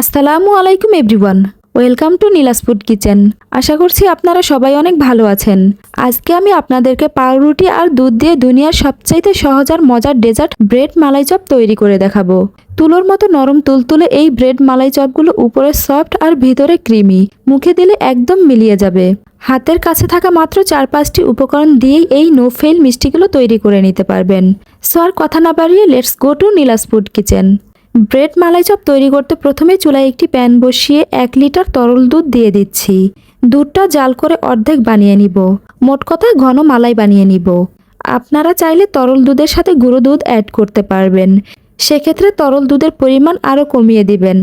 আসসালামু আলাইকুম everyone. Welcome to Nila's food kitchen. আশা করছি আপনারা সবাই অনেক ভালো আছেন। আজকে আমি আপনাদেরকে পাউরুটি আর দুধ দিয়ে দুনিয়ার সবচাইতে সহজ আর মজার ডেজার্ট ব্রেড মালাই চপ তৈরি করে দেখাবো। তুলোর মতো নরম তুলতুলে এই ব্রেড মালাই চপগুলো উপরে সফট আর ভিতরে ক্রিমি, মুখে দিলে একদম মিলিয়ে যাবে। হাতের কাছে থাকা মাত্র চার পাঁচটি উপকরণ দিয়েই এই নো ফেল মিষ্টিগুলো তৈরি করে নিতে পারবেন। সো আর কথা না বাড়িয়ে let's go to Nila's food kitchen. Bread malai chop তৈরি করতে প্রথমে চুলায় একটি প্যান বসিয়ে এক লিটার তরল দুধ দিয়ে দিচ্ছি। দুধটা জাল করে অর্ধেক বানিয়ে নিব। মোট কথায় ঘন মালাই বানিয়ে নিব। আপনারা চাইলে তরল দুধের সাথে গুঁড়ো দুধ অ্যাড করতে পারবেন। সেক্ষেত্রে তরল দুধের পরিমাণ আরও কমিয়ে দিবেন।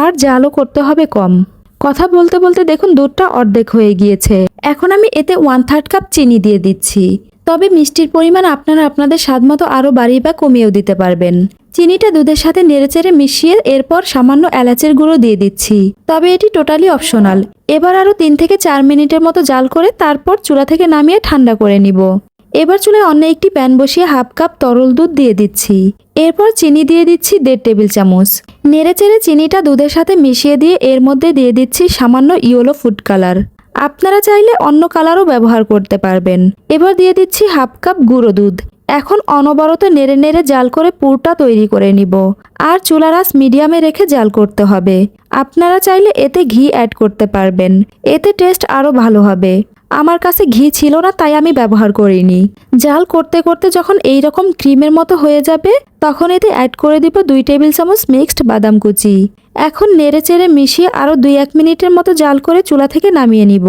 আর জালও করতে হবে কম। কথা বলতে বলতে দেখুন দুধটা অর্ধেক হয়ে গিয়েছে। এখন আমি এতে ওয়ান থার্ড কাপ চিনি দিয়ে দিচ্ছি। তবে মিষ্টির পরিমাণ আপনারা আপনাদের স্বাদ মতো আরও বাড়িয়ে বা কমিয়েও দিতে পারবেন। চিনিটা দুধের সাথে নেড়েচেড়ে মিশিয়ে এরপর সামান্য এলাচের গুঁড়ো দিয়ে দিচ্ছি। তবে এটি টোটালি অপশনাল। এবার আরও তিন থেকে চার মিনিটের মতো জাল করে তারপর চুলা থেকে নামিয়ে ঠান্ডা করে নিব। এবার চুলায় অন্য একটি প্যান বসিয়ে হাফ কাপ তরল দুধ দিয়ে দিচ্ছি। এরপর চিনি দিয়ে দিচ্ছি দেড় টেবিল চামচ। নেড়েচেড়ে চিনিটা দুধের সাথে মিশিয়ে দিয়ে এর মধ্যে দিয়ে দিচ্ছি সামান্য ইয়েলো ফুড কালার। আপনারা চাইলে অন্য কালারও ব্যবহার করতে পারবেন। এবার দিয়ে দিচ্ছি হাফ কাপ গুঁড়ো দুধ। এখন অনবরত নেড়ে নেড়ে জাল করে পুরটা তৈরি করে নিব। আর চুলার আঁচ মিডিয়ামে রেখে জাল করতে হবে। আপনারা চাইলে এতে ঘি অ্যাড করতে পারবেন। এতে টেস্ট আরও ভালো হবে। আমার কাছে ঘি ছিল না, তাই আমি ব্যবহার করিনি। জাল করতে করতে যখন এই রকম ক্রিমের মতো হয়ে যাবে, তখন এতে অ্যাড করে দিব দুই টেবিল চামচ মিক্সড বাদাম কুচি। এখন নেড়ে চেড়ে মিশিয়ে আরও দুই এক মিনিটের মতো জাল করে চুলা থেকে নামিয়ে নিব।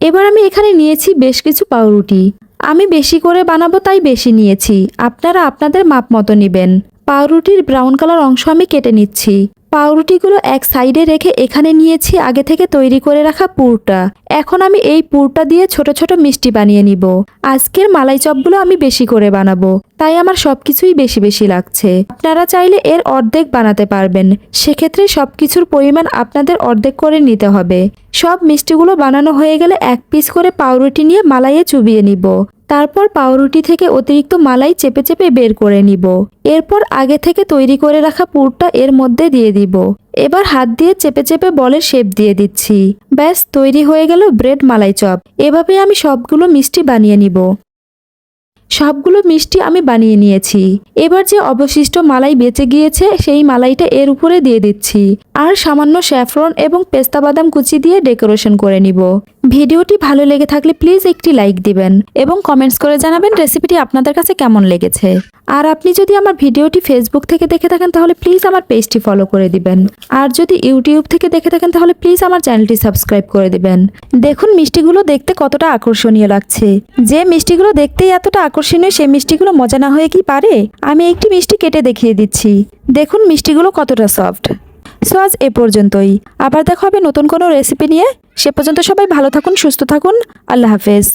এবার আমি এখানে নিয়েছি বেশ কিছু পাউরুটি। আমি বেশি করে বানাবো তাই বেশি নিয়েছি। আপনারা আপনাদের মাপ মতো নেবেন। পাউরুটির ব্রাউন কালার অংশ আমি কেটে নিচ্ছি। পাউরুটিগুলো এক সাইডে রেখে এখানে নিয়েছি আগে থেকে তৈরি করে রাখা পুরটা। এখন আমি এই পুরটা দিয়ে ছোট ছোট মিষ্টি বানিয়ে নিব। আজকের মালাই চপগুলো আমি বেশি করে বানাবো, তাই আমার সবকিছুই বেশি বেশি লাগছে। আপনারা চাইলে এর অর্ধেক বানাতে পারবেন, সেক্ষেত্রে সবকিছুর পরিমাণ আপনাদের অর্ধেক করে নিতে হবে। সব মিষ্টিগুলো বানানো হয়ে গেলে এক পিস করে পাউরুটি নিয়ে মালাইয়ে চুবিয়ে নিব। তারপর পাউরুটি থেকে অতিরিক্ত মালাই চেপে চেপে বের করে নিব। এরপর আগে থেকে তৈরি করে রাখা পুরটা এর মধ্যে দিয়ে দিব। এবার হাত দিয়ে চেপে চেপে বলের শেপ দিয়ে দিচ্ছি। ব্যাস, তৈরি হয়ে গেল ব্রেড মালাই চপ। এভাবে আমি সবগুলো মিষ্টি বানিয়ে নিব। সবগুলো মিষ্টি আমি বানিয়ে নিয়েছি। এবার যে অবশিষ্ট মালাই বেঁচে গিয়েছে, সেই মালাইটা এর উপরে দিয়ে দিচ্ছি। আর সামান্য স্যাফরন এবং পেস্তা বাদাম কুচি দিয়ে ডেকোরেশন করে নিব। ভিডিওটি ভালো লেগে থাকলে প্লিজ একটি লাইক দিবেন এবং কমেন্টস করে জানাবেন রেসিপিটি আপনাদের কাছে কেমন লেগেছে। আর আপনি যদি আমার ভিডিওটি ফেসবুক থেকে দেখে থাকেন তাহলে প্লিজ আমার পেজটি ফলো করে দিবেন। আর যদি ইউটিউব থেকে দেখে থাকেন তাহলে প্লিজ আমার চ্যানেলটি সাবস্ক্রাইব করে দিবেন। দেখুন মিষ্টিগুলো দেখতে কতটা আকর্ষণীয় লাগছে। যে মিষ্টিগুলো দেখতেই এতটা আকর্ষণীয় সেই মিষ্টিগুলো মজা না হয়ে কি পারে? আমি একটি মিষ্টি কেটে দেখিয়ে দিচ্ছি। দেখুন মিষ্টিগুলো কতটা সফট। সো আজ এ পর্যন্তই। আবার দেখা হবে নতুন কোনো রেসিপি নিয়ে। সে পর্যন্ত সবাই ভালো থাকুন, সুস্থ থাকুন। আল্লাহ হাফেজ।